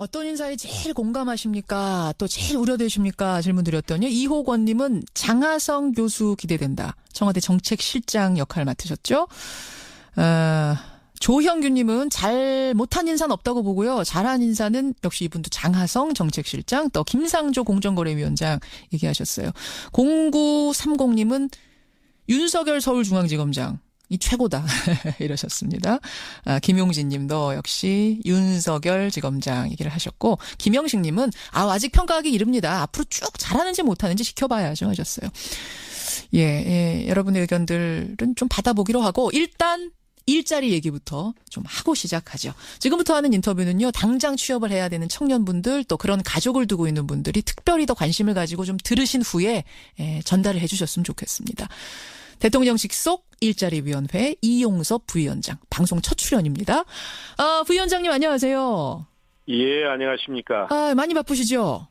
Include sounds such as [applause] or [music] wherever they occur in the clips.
어떤 인사에 제일 공감하십니까? 또 제일 우려되십니까? 질문 드렸더니 이호권님은 장하성 교수 기대된다. 청와대 정책실장 역할 맡으셨죠? 어, 조형규님은 잘 못한 인사는 없다고 보고요. 잘한 인사는 역시 이분도 장하성 정책실장, 또 김상조 공정거래위원장 얘기하셨어요. 0930님은 윤석열 서울중앙지검장. 이 최고다. [laughs] 이러셨습니다. 아, 김용진 님도 역시 윤석열 지검장 얘기를 하셨고, 김영식 님은, 아, 아직 평가하기 이릅니다. 앞으로 쭉 잘하는지 못하는지 지켜봐야죠. 하셨어요. 예, 예, 여러분의 의견들은 좀 받아보기로 하고, 일단, 일자리 얘기부터 좀 하고 시작하죠. 지금부터 하는 인터뷰는요, 당장 취업을 해야 되는 청년분들, 또 그런 가족을 두고 있는 분들이 특별히 더 관심을 가지고 좀 들으신 후에, 예, 전달을 해주셨으면 좋겠습니다. 대통령 직속 일자리위원회 이용섭 부위원장 방송 첫 출연입니다. 아, 부위원장님 안녕하세요. 예, 안녕하십니까. 아, 많이 바쁘시죠?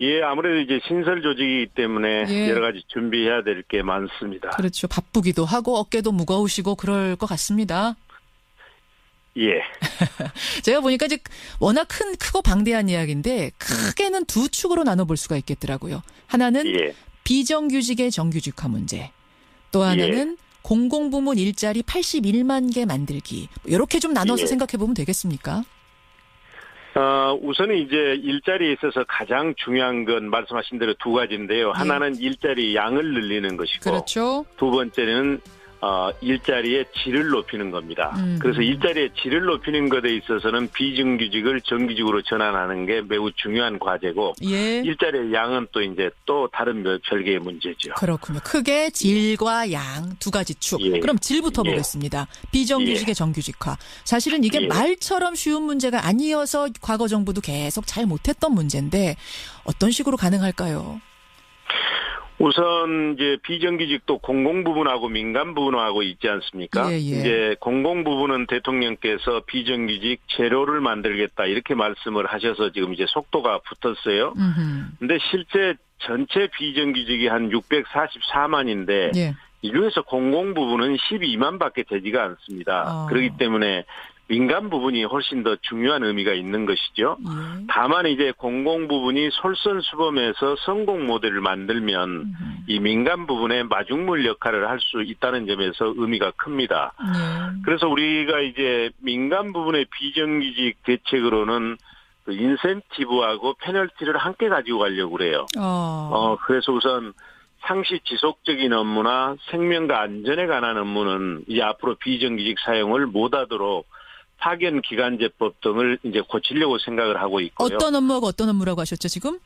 예, 아무래도 이제 신설 조직이기 때문에 예. 여러 가지 준비해야 될 게 많습니다. 그렇죠. 바쁘기도 하고 어깨도 무거우시고 그럴 것 같습니다. 예, [laughs] 제가 보니까 이제 워낙 큰 크고 방대한 이야기인데 크게는 두 축으로 나눠 볼 수가 있겠더라고요. 하나는 예, 비정규직의 정규직화 문제. 또 하나는 공공부문 일자리 81만 개 만들기. 이렇게 좀 나눠서 예. 생각해 보면 되겠습니까? 어, 우선은 이제 일자리에 있어서 가장 중요한 건 말씀하신 대로 두 가지인데요. 하나는 일자리 양을 늘리는 것이고, 예. 그렇죠. 두 번째는 어, 일자리의 질을 높이는 겁니다. 음. 그래서 일자리의 질을 높이는 것에 있어서는 비정규직을 정규직으로 전환하는 게 매우 중요한 과제고, 예. 일자리의 양은 또 이제 또 다른 몇- 별개의 문제죠. 그렇군요. 크게 질과 양 두 가지 축. 예. 그럼 질부터 예. 보겠습니다. 비정규직의 정규직화. 사실은 이게 예. 말처럼 쉬운 문제가 아니어서 과거 정부도 계속 잘 못했던 문제인데 어떤 식으로 가능할까요? 우선 이제 비정규직도 공공 부분하고 민간 부분하고 있지 않습니까? 예, 예. 이제 공공 부분은 대통령께서 비정규직 제로를 만들겠다 이렇게 말씀을 하셔서 지금 이제 속도가 붙었어요. 음흠. 근데 실제 전체 비정규직이 한 644만인데 예. 이 중에서 공공 부분은 12만밖에 되지가 않습니다. 아. 그렇기 때문에 민간 부분이 훨씬 더 중요한 의미가 있는 것이죠. 예. 다만 이제 공공 부분이 솔선수범해서 성공 모델을 만들면 음흠. 이 민간 부분의 마중물 역할을 할 수 있다는 점에서 의미가 큽니다. 예. 그래서 우리가 이제 민간 부분의 비정규직 대책으로는 그 인센티브하고 페널티를 함께 가지고 가려고 그래요. 어. 어, 그래서 우선 상시 지속적인 업무나 생명과 안전에 관한 업무는 이제 앞으로 비정규직 사용을 못하도록 파견 기간제법 등을 이제 고치려고 생각을 하고 있고요. 어떤 업무하고 어떤 업무라고 하셨죠, 지금?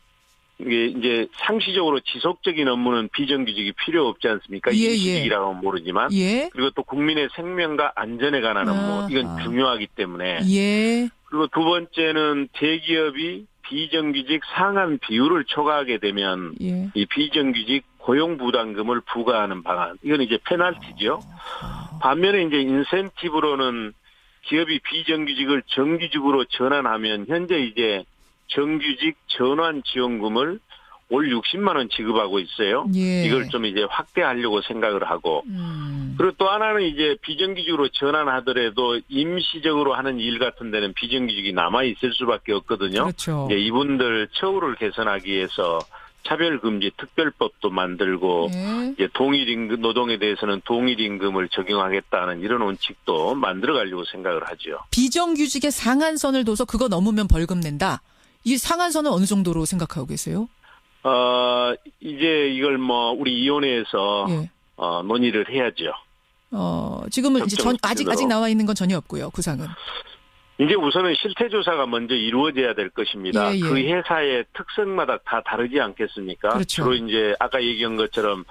이게 이제 상시적으로 지속적인 업무는 비정규직이 필요 없지 않습니까? 예, 예. 임시직이라고는 모르지만 예. 그리고 또 국민의 생명과 안전에 관한 업무 이건. 중요하기 때문에 예. 그리고 두 번째는 대기업이 비정규직 상한 비율을 초과하게 되면 예. 이 비정규직 고용 부담금을 부과하는 방안 이건 이제 페널티죠. 반면에 이제 인센티브로는 기업이 비정규직을 정규직으로 전환하면 현재 이제 정규직 전환 지원금을 올 60만 원 지급하고 있어요. 예. 이걸 좀 이제 확대하려고 생각을 하고 음. 그리고 또 하나는 이제 비정규직으로 전환하더라도 임시적으로 하는 일 같은 데는 비정규직이 남아 있을 수밖에 없거든요. 그렇죠. 이제 이분들 처우를 개선하기 위해서 차별금지 특별법도 만들고 예. 이제 동일 임금 노동에 대해서는 동일 임금을 적용하겠다는 이런 원칙도 만들어 가려고 생각을 하죠. 비정규직의 상한선을 둬서 그거 넘으면 벌금 낸다. 이 상한선은 어느 정도로 생각하고 계세요? 어 이제 이걸 뭐 우리 위원회에서 예. 어 논의를 해야죠. 어, 지금은 이제 전, 아직, 아직 나와 있는 건 전혀 없고요, 구상은. 이제 우선은 실태 조사가 먼저 이루어져야 될 것입니다. 예, 예. 그 회사의 특성마다 다 다르지 않겠습니까? 그렇죠. 주로 이제 아까 얘기한 것처럼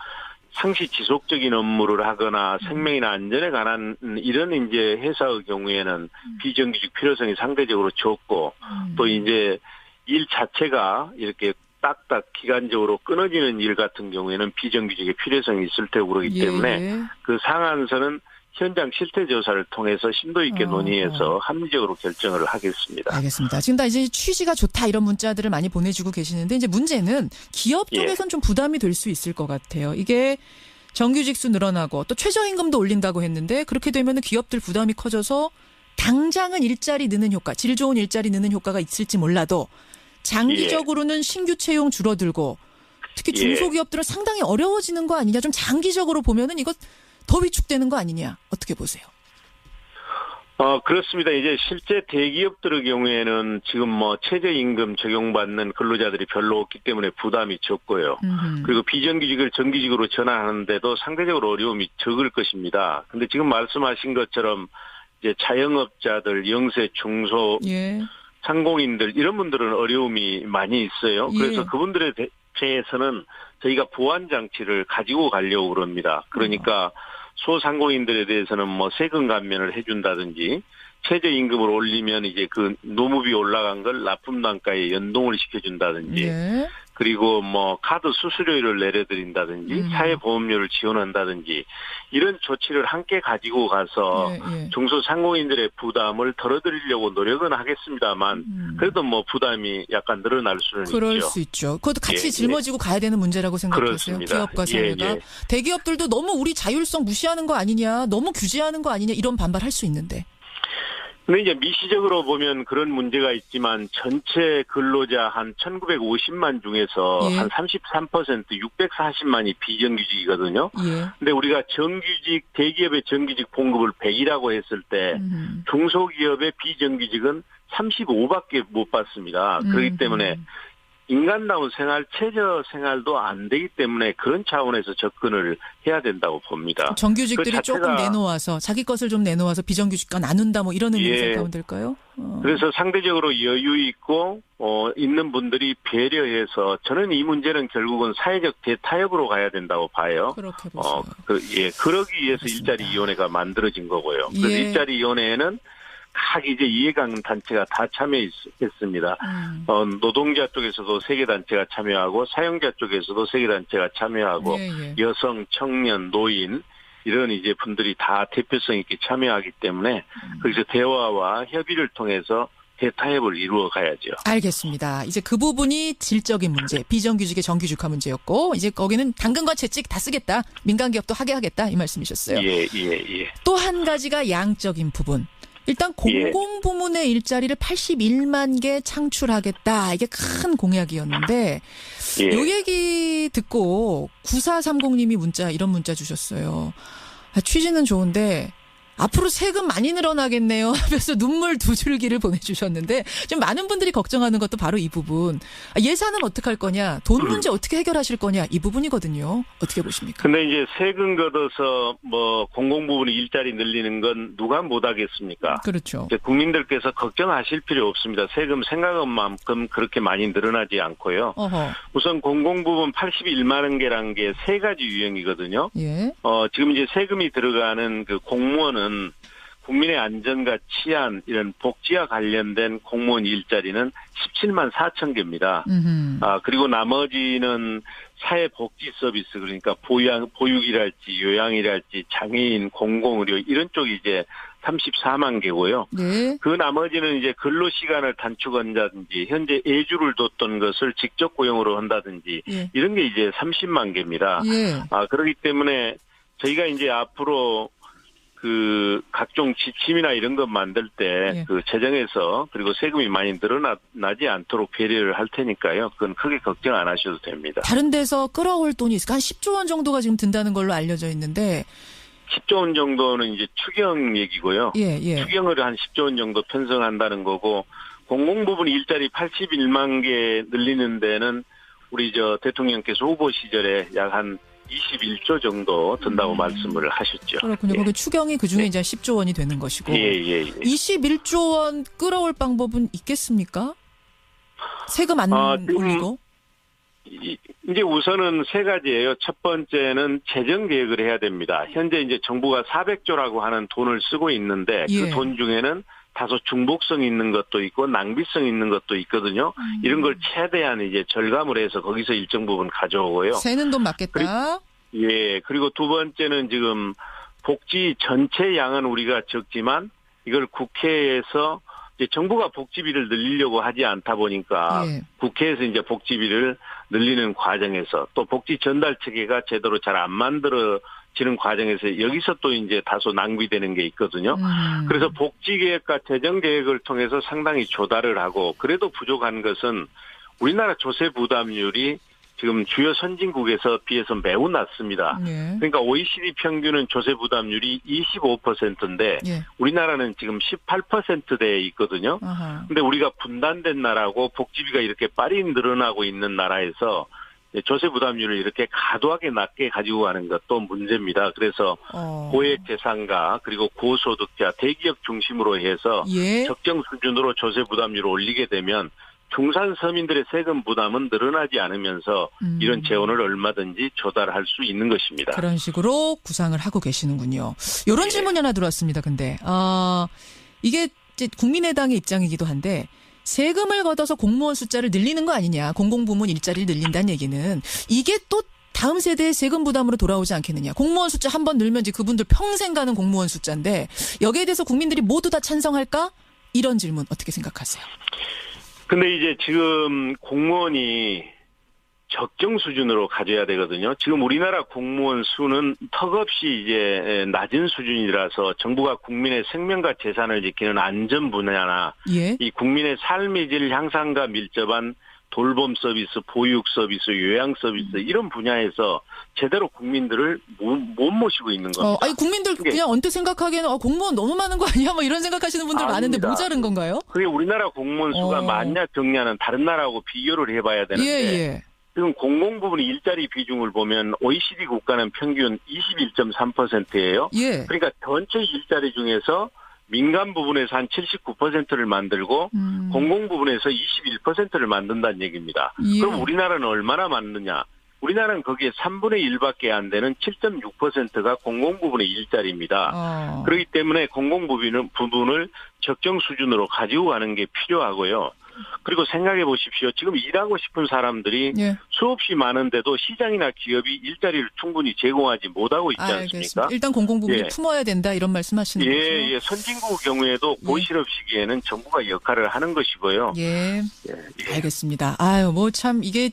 상시 지속적인 업무를 하거나 음. 생명이나 안전에 관한 이런 이제 회사의 경우에는 음. 비정규직 필요성이 상대적으로 적고 또 이제 일 자체가 이렇게 딱딱 기간적으로 끊어지는 일 같은 경우에는 비정규직의 필요성이 있을 테고 그러기 예, 때문에 예. 그 상한선은 현장 실태 조사를 통해서 심도 있게 어. 논의해서 합리적으로 결정을 하겠습니다. 알겠습니다. 지금 다 이제 취지가 좋다 이런 문자들을 많이 보내주고 계시는데 이제 문제는 기업 예. 쪽에선 좀 부담이 될 수 있을 것 같아요. 이게 정규직 수 늘어나고 또 최저임금도 올린다고 했는데 그렇게 되면은 기업들 부담이 커져서 당장은 일자리 느는 효과, 질 좋은 일자리 느는 효과가 있을지 몰라도 장기적으로는 신규 채용 줄어들고 특히 예. 중소기업들은 상당히 어려워지는 거 아니냐. 좀 장기적으로 보면은 이거 더 위축되는 거 아니냐. 어떻게 보세요? 어, 그렇습니다. 이제 실제 대기업들의 경우에는 지금 뭐 최저임금 적용받는 근로자들이 별로 없기 때문에 부담이 적고요. 음흠. 그리고 비정규직을 정규직으로 전환하는데도 상대적으로 어려움이 적을 것입니다. 근데 지금 말씀하신 것처럼 이제 자영업자들, 영세, 중소, 예. 상공인들 이런 분들은 어려움이 많이 있어요. 예. 그래서 그분들에 대- 대해서는 저희가 보완 장치를 가지고 가려고 그럽니다. 그러니까 소상공인들에 대해서는 뭐 세금 감면을 해준다든지 최저 임금을 올리면 이제 그 노무비 올라간 걸 납품 단가에 연동을 시켜준다든지 예. 그리고 뭐 카드 수수료를 내려드린다든지 음. 사회보험료를 지원한다든지 이런 조치를 함께 가지고 가서 예, 예. 중소상공인들의 부담을 덜어드리려고 노력은 하겠습니다만 음. 그래도 뭐 부담이 약간 늘어날 수는 그럴 있죠. 그럴 수 있죠. 그것도 같이 예, 예, 짊어지고 가야 되는 문제라고 생각하세요. 기업과 예, 사회가 예. 대기업들도 너무 우리 자율성 무시하는 거 아니냐, 너무 규제하는 거 아니냐 이런 반발할 수 있는데. 근데 이제 미시적으로 보면 그런 문제가 있지만 전체 근로자 한 1950만 중에서 예. 한 33% 640만이 비정규직이거든요. 예. 근데 우리가 정규직 대기업의 정규직 봉급을 100이라고 했을 때 음. 중소기업의 비정규직은 35밖에 못 받습니다. 음. 그렇기 때문에 인간다운 생활, 최저 생활도 안 되기 때문에 그런 차원에서 접근을 해야 된다고 봅니다. 정규직들이 그 조금 내놓아서 자기 것을 좀 내놓아서 비정규직과 나눈다 뭐 이런 의미로 예. 생각하면 될까요? 어. 그래서 상대적으로 여유 있고 어 있는 분들이 배려해서 저는 이 문제는 결국은 사회적 대타협으로 가야 된다고 봐요. 그렇게 보세요. 어, 그, 예, 그러기 위해서 알겠습니다. 일자리 위원회가 만들어진 거고요. 그래서 예. 일자리 위원회에는 각 이제 이해관 단체가 다 참여했습니다. 음. 어, 노동자 쪽에서도 세계 단체가 참여하고 사용자 쪽에서도 세계 단체가 참여하고 예, 예. 여성, 청년, 노인 이런 이제 분들이 다 대표성 있게 참여하기 때문에 음. 거기서 대화와 협의를 통해서 대타협을 이루어 가야죠. 알겠습니다. 이제 그 부분이 질적인 문제, 비정규직의 정규직화 문제였고, 이제 거기는 당근과 채찍 다 쓰겠다. 민간 기업도 하게 하겠다. 이 말씀이셨어요. 예, 예, 예. 또 한 가지가 양적인 부분. 일단 예. 공공부문의 일자리를 81만 개 창출하겠다. 이게 큰 공약이었는데 예. 요 얘기 듣고 9430님이 문자 이런 문자 주셨어요. 아, 취지는 좋은데 앞으로 세금 많이 늘어나겠네요 하면서 눈물 두 줄기를 보내주셨는데 좀 많은 분들이 걱정하는 것도 바로 이 부분 아, 예산은 어떻게 할 거냐 돈 문제 어떻게 해결하실 거냐 이 부분이거든요 어떻게 보십니까? 근데 이제 세금 걷어서 뭐 공공부문 일자리 늘리는 건 누가 못 하겠습니까? 그렇죠. 국민들께서 걱정하실 필요 없습니다. 세금 생각한 만큼 그렇게 많이 늘어나지 않고요. 어허 우선 공공부문 81만 원 개란 게 세 가지 유형이거든요. 예 어, 지금 이제 세금이 들어가는 그 공무원은 국민의 안전과 치안 이런 복지와 관련된 공무원 일자리는 17만 4천 개입니다. 음 아, 그리고 나머지는 사회 복지 서비스, 그러니까 보양, 보육이랄지, 요양이랄지, 장애인, 공공의료, 이런 쪽이 이제 34만 개고요. 네 그 나머지는 이제 근로 시간을 단축한다든지, 현재 애주를 뒀던 것을 직접 고용으로 한다든지, 예. 이런 게 이제 30만 개입니다. 예. 아, 그렇기 때문에 저희가 이제 앞으로 그 각종 지침이나 이런 것 만들 때 예. 그 재정에서 그리고 세금이 많이 늘어나지 않도록 배려를 할 테니까요. 그건 크게 걱정 안 하셔도 됩니다. 다른 데서 끌어올 돈이 있을까? 한 10조 원 정도가 지금 든다는 걸로 알려져 있는데 10조 원 정도는 이제 추경 얘기고요. 예 예. 추경을 한 10조 원 정도 편성한다는 거고 공공부문 일자리 81만 개 늘리는 데는 우리 저 대통령께서 후보 시절에 약 한 21조 정도 든다고 음. 말씀을 하셨죠. 그렇군요. 예. 거기 추경이 그 중에 이제 10조 원이 되는 것이고. 예, 예, 예. 21조 원 끌어올 방법은 있겠습니까? 세금 안 아, 올리고. 이- 이제 우선은 세 가지예요. 첫 번째는 재정 계획을 해야 됩니다. 현재 이제 정부가 400조라고 하는 돈을 쓰고 있는데 예. 그돈 중에는 다소 중복성 있는 것도 있고 낭비성 있는 것도 있거든요. 음. 이런 걸 최대한 이제 절감을 해서 거기서 일정 부분 가져오고요. 새는 돈 맞겠다. 예. 그리고 두 번째는 지금 복지 전체 양은 우리가 적지만 이걸 국회에서 이제 정부가 복지비를 늘리려고 하지 않다 보니까 예. 국회에서 이제 복지비를 늘리는 과정에서 또 복지 전달 체계가 제대로 잘 안 지는 과정에서 여기서 또 이제 다소 낭비되는 게 있거든요. 음. 그래서 복지 계획과 재정 계획을 통해서 상당히 조달을 하고 그래도 부족한 것은 우리나라 조세 부담률이 지금 주요 선진국에서 비해서 매우 낮습니다. 예. 그러니까 OECD 평균은 조세 부담률이 25%인데 예. 우리나라는 지금 18%대에 있거든요. 근데 우리가 분단된 나라고 복지비가 이렇게 빨리 늘어나고 있는 나라에서 조세 부담률을 이렇게 과도하게 낮게 가지고 가는 것도 문제입니다. 그래서 어. 고액 재산가 그리고 고소득자 대기업 중심으로 해서 예. 적정 수준으로 조세 부담률을 올리게 되면 중산 서민들의 세금 부담은 늘어나지 않으면서 음. 이런 재원을 얼마든지 조달할 수 있는 것입니다. 그런 식으로 구상을 하고 계시는군요. 이런 예. 질문이 하나 들어왔습니다. 근데 아 이게 국민의당의 입장이기도 한데 세금을 걷어서 공무원 숫자를 늘리는 거 아니냐? 공공부문 일자리를 늘린다는 얘기는 이게 또 다음 세대의 세금 부담으로 돌아오지 않겠느냐. 공무원 숫자 한 번 늘면 이제 그분들 평생 가는 공무원 숫자인데 여기에 대해서 국민들이 모두 다 찬성할까? 이런 질문 어떻게 생각하세요? 근데 이제 지금 공무원이 적정 수준으로 가져야 되거든요. 지금 우리나라 공무원 수는 턱없이 이제 낮은 수준이라서 정부가 국민의 생명과 재산을 지키는 안전 분야나 예. 이 국민의 삶의 질 향상과 밀접한 돌봄 서비스, 보육 서비스, 요양 서비스 이런 분야에서 제대로 국민들을 못, 못 모시고 있는 겁니다. 어, 아니 국민들 그냥 언뜻 생각하기에는 어, 공무원 너무 많은 거 아니야? 뭐 이런 생각하시는 분들 많은데 아닙니다. 모자른 건가요? 그게 우리나라 공무원 수가 어. 많냐 적냐는 다른 나라하고 비교를 해봐야 되는데 예, 예. 지금 공공 부분 일자리 비중을 보면 OECD 국가는 평균 21.3%예요. 예. 그러니까 전체 일자리 중에서 민간 부분에서 한 79%를 만들고 음. 공공 부분에서 21%를 만든다는 얘기입니다. 예. 그럼 우리나라는 얼마나 만드냐? 우리나라는 거기에 3분의 1밖에 안 되는 7.6%가 공공 부분의 일자리입니다. 어. 그렇기 때문에 공공 부분을 적정 수준으로 가지고 가는 게 필요하고요. 그리고 생각해 보십시오. 지금 일하고 싶은 사람들이 예. 수없이 많은데도 시장이나 기업이 일자리를 충분히 제공하지 못하고 있지 않습니까? 알겠습니다. 일단 공공부문을 예. 품어야 된다 이런 말씀하시는 거죠? 예, 예. 선진국 경우에도 예. 고실업 시기에는 정부가 역할을 하는 것이고요. 예. 예, 예. 알겠습니다. 아유, 뭐 참 이게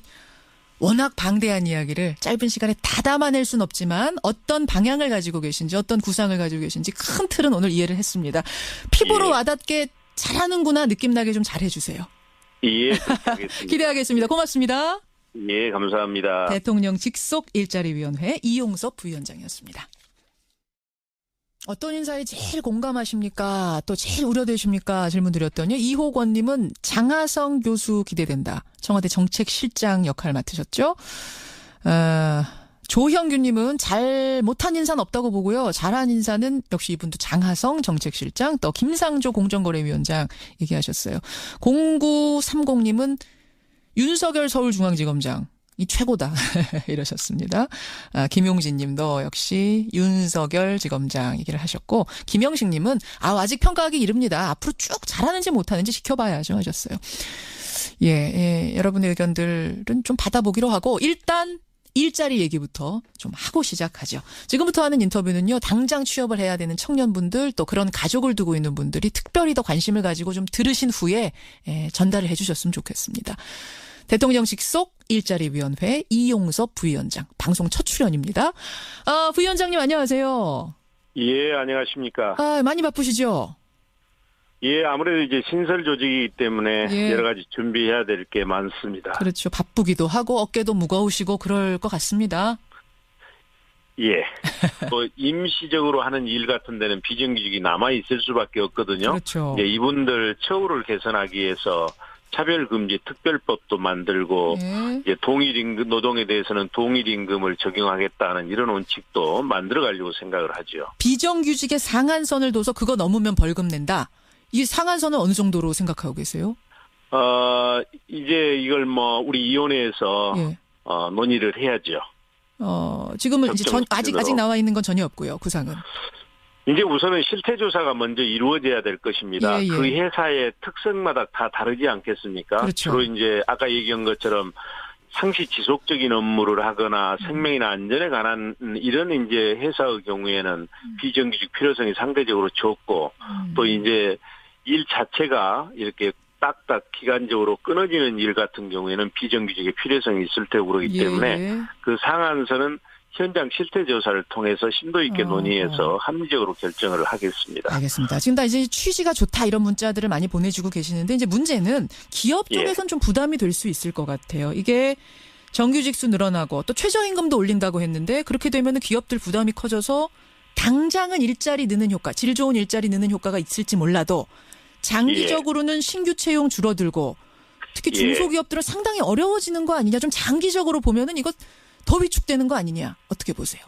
워낙 방대한 이야기를 짧은 시간에 다 담아낼 순 없지만 어떤 방향을 가지고 계신지 어떤 구상을 가지고 계신지 큰 틀은 오늘 이해를 했습니다. 피부로 예. 와닿게 잘하는구나 느낌 나게 좀 잘해주세요. 예. [laughs] 기대하겠습니다. 고맙습니다. 예, 감사합니다. 대통령 직속 일자리위원회 이용섭 부위원장이었습니다. 어떤 인사에 제일 공감하십니까? 또 제일 우려되십니까? 질문 드렸더니 이호권님은 장하성 교수 기대된다. 청와대 정책실장 역할 맡으셨죠? 어, 조형규님은 잘 못한 인사는 없다고 보고요. 잘한 인사는 역시 이분도 장하성 정책실장, 또 김상조 공정거래위원장 얘기하셨어요. 0930님은 윤석열 서울중앙지검장. 이 최고다. [laughs] 이러셨습니다. 아, 김용진 님도 역시 윤석열 지검장 얘기를 하셨고, 김영식 님은, 아, 아직 평가하기 이릅니다. 앞으로 쭉 잘하는지 못하는지 지켜봐야죠. 하셨어요. 예, 예, 여러분의 의견들은 좀 받아보기로 하고, 일단, 일자리 얘기부터 좀 하고 시작하죠. 지금부터 하는 인터뷰는요, 당장 취업을 해야 되는 청년분들, 또 그런 가족을 두고 있는 분들이 특별히 더 관심을 가지고 좀 들으신 후에, 예, 전달을 해주셨으면 좋겠습니다. 대통령 직속 일자리위원회 이용섭 부위원장 방송 첫 출연입니다. 아, 부위원장님 안녕하세요. 예, 안녕하십니까. 아, 많이 바쁘시죠? 예, 아무래도 이제 신설 조직이기 때문에 예. 여러 가지 준비해야 될 게 많습니다. 그렇죠. 바쁘기도 하고 어깨도 무거우시고 그럴 것 같습니다. 예. [laughs] 뭐 임시적으로 하는 일 같은 데는 비정규직이 남아 있을 수밖에 없거든요. 그렇죠. 예, 이분들 처우를 개선하기 위해서 차별금지 특별법도 만들고 예. 이제 동일임금 노동에 대해서는 동일임금을 적용하겠다는 이런 원칙도 만들어 가려고 생각을 하죠. 비정규직의 상한선을 둬서 그거 넘으면 벌금 낸다. 이 상한선은 어느 정도로 생각하고 계세요? 어 이제 이걸 뭐 우리 위원회에서 예. 어, 논의를 해야죠. 어, 지금은 이제 전, 아직, 아직. 나와 있는 건 전혀 없고요. 구상은. 이제 우선은 실태 조사가 먼저 이루어져야 될 것입니다. 예, 예. 그 회사의 특성마다 다 다르지 않겠습니까? 그렇죠. 주로 이제 아까 얘기한 것처럼 상시 지속적인 업무를 하거나 음. 생명이나 안전에 관한 이런 이제 회사의 경우에는 음. 비정규직 필요성이 상대적으로 적고 또 이제 일 자체가 이렇게 딱딱 기간적으로 끊어지는 일 같은 경우에는 비정규직의 필요성이 있을 테고 그러기 때문에 예. 그 상한선은 현장 실태 조사를 통해서 심도 있게 어. 논의해서 합리적으로 결정을 하겠습니다. 알겠습니다. 지금 다 이제 취지가 좋다 이런 문자들을 많이 보내주고 계시는데 이제 문제는 기업 예. 쪽에선 좀 부담이 될 수 있을 것 같아요. 이게 정규직 수 늘어나고 또 최저임금도 올린다고 했는데 그렇게 되면 기업들 부담이 커져서 당장은 일자리 느는 효과, 질 좋은 일자리 느는 효과가 있을지 몰라도 장기적으로는 신규 채용 줄어들고 특히 예. 중소기업들은 상당히 어려워지는 거 아니냐. 좀 장기적으로 보면은 이거 더 위축되는 거 아니냐. 어떻게 보세요?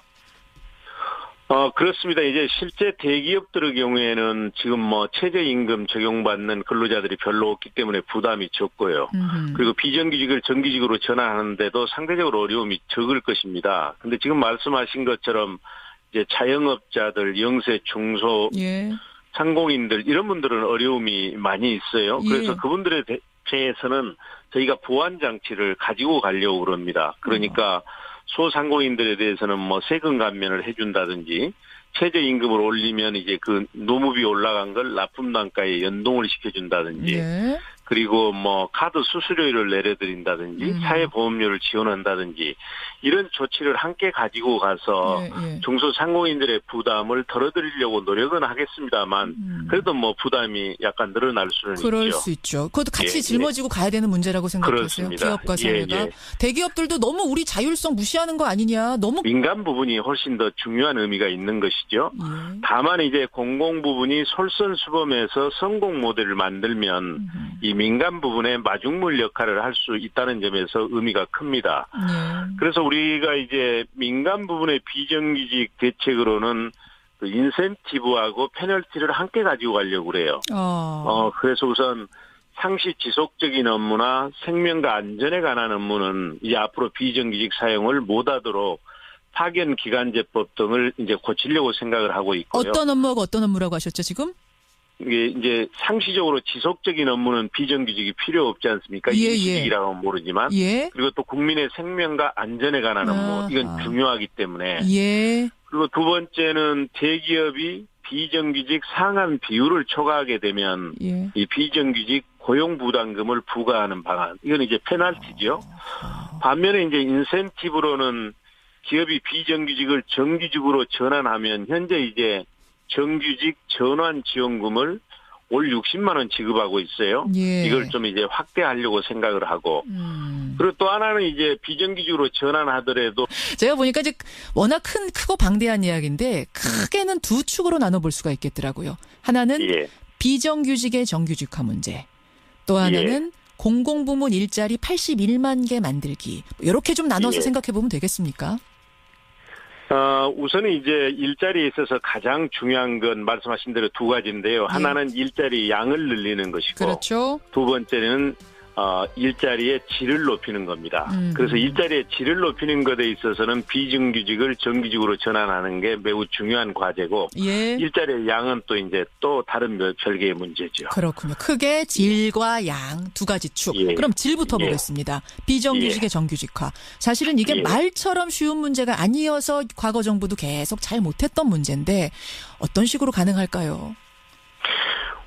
어, 그렇습니다. 이제 실제 대기업들의 경우에는 지금 뭐 최저임금 적용받는 근로자들이 별로 없기 때문에 부담이 적고요. 음흠. 그리고 비정규직을 정규직으로 전환하는데도 상대적으로 어려움이 적을 것입니다. 근데 지금 말씀하신 것처럼 이제 자영업자들, 영세, 중소, 예. 상공인들 이런 분들은 어려움이 많이 있어요. 예. 그래서 그분들에 대- 대해서는 저희가 보완 장치를 가지고 가려고 그럽니다. 그러니까 소상공인들에 대해서는 뭐 세금 감면을 해준다든지 최저 임금을 올리면 이제 그 노무비 올라간 걸 납품 단가에 연동을 시켜준다든지 예. 그리고 뭐 카드 수수료를 내려드린다든지 음. 사회보험료를 지원한다든지 이런 조치를 함께 가지고 가서 예, 예. 중소상공인들의 부담을 덜어드리려고 노력은 하겠습니다만 음. 그래도 뭐 부담이 약간 늘어날 수는 있죠. 그럴 수 있죠. 그것도 같이 예, 예, 짊어지고 가야 되는 문제라고 생각하세요. 기업과 예, 사회가 예. 대기업들도 너무 우리 자율성 무시하는 거 아니냐. 너무 민간 부분이 훨씬 더 중요한 의미가 있는 것이죠. 다만 이제 공공 부분이 솔선수범해서 성공 모델을 만들면 음. 이 민간 부분의 마중물 역할을 할 수 있다는 점에서 의미가 큽니다. 예. 그래서 우리가 이제 민간 부분의 비정규직 대책으로는 그 인센티브하고 페널티를 함께 가지고 가려고 그래요. 어. 어, 그래서 우선 상시 지속적인 업무나 생명과 안전에 관한 업무는 이제 앞으로 비정규직 사용을 못하도록 파견 기간제법 등을 이제 고치려고 생각을 하고 있고요. 어떤 업무하고 어떤 업무라고 하셨죠 지금? 이게 이제 상시적으로 지속적인 업무는 비정규직이 필요 없지 않습니까? 예, 예. 임시직이라고는 모르지만 예. 그리고 또 국민의 생명과 안전에 관한 업무 이건 아하. 중요하기 때문에 예. 그리고 두 번째는 대기업이 비정규직 상한 비율을 초과하게 되면 예. 이 비정규직 고용 부담금을 부과하는 방안 이건 이제 페널티죠. 반면에 이제 인센티브로는 기업이 비정규직을 정규직으로 전환하면 현재 이제 정규직 전환 지원금을 올 60만 원 지급하고 있어요. 예. 이걸 좀 이제 확대하려고 생각을 하고 음. 그리고 또 하나는 이제 비정규직으로 전환하더라도 제가 보니까 이제 워낙 큰 크고 방대한 이야기인데 크게는 두 축으로 나눠 볼 수가 있겠더라고요. 하나는 예. 비정규직의 정규직화 문제. 또 하나는 공공부문 일자리 81만 개 만들기. 이렇게 좀 나눠서 예. 생각해 보면 되겠습니까? 어, 우선은 이제 일자리에 있어서 가장 중요한 건 말씀하신 대로 두 가지인데요. 하나는 일자리 양을 늘리는 것이고 예. 그렇죠. 두 번째는 어, 일자리의 질을 높이는 겁니다. 음. 그래서 일자리의 질을 높이는 것에 있어서는 비정규직을 정규직으로 전환하는 게 매우 중요한 과제고 예. 일자리의 양은 또 이제 또 다른 몇- 별개의 문제죠. 그렇군요. 크게 질과 양 두 가지 축. 예. 그럼 질부터 예. 보겠습니다. 비정규직의 정규직화. 사실은 이게 예. 말처럼 쉬운 문제가 아니어서 과거 정부도 계속 잘 못했던 문제인데 어떤 식으로 가능할까요?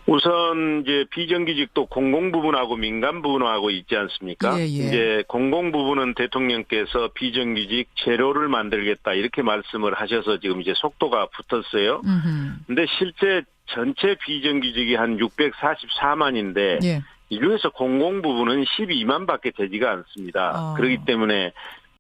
우선 이제 비정규직도 공공 부분하고 민간 부분하고 있지 않습니까? 예, 예. 이제 공공 부분은 대통령께서 비정규직 제로를 만들겠다 이렇게 말씀을 하셔서 지금 이제 속도가 붙었어요. 근데 실제 전체 비정규직이 한 644만인데 예. 이 중에서 공공 부분은 12만밖에 되지가 않습니다. 어. 그렇기 때문에